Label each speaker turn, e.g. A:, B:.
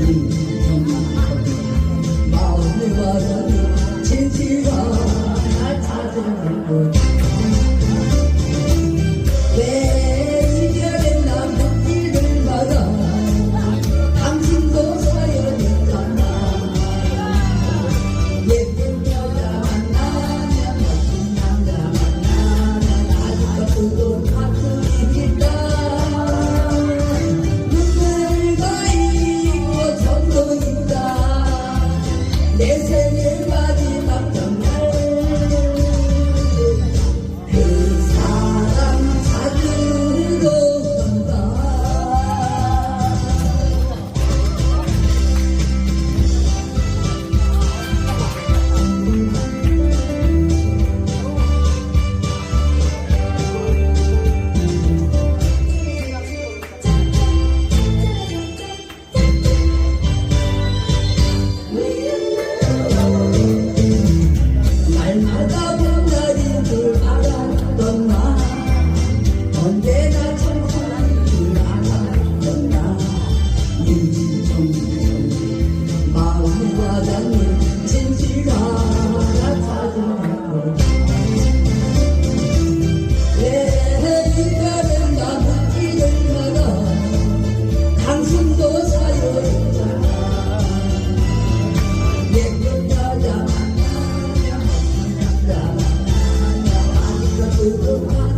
A: you. 사랑은 진지가 나타나고 내 빛깔은 나 느끼는 마다 당신도 사요잖아 여자 만나면 만나면 만나면 아직도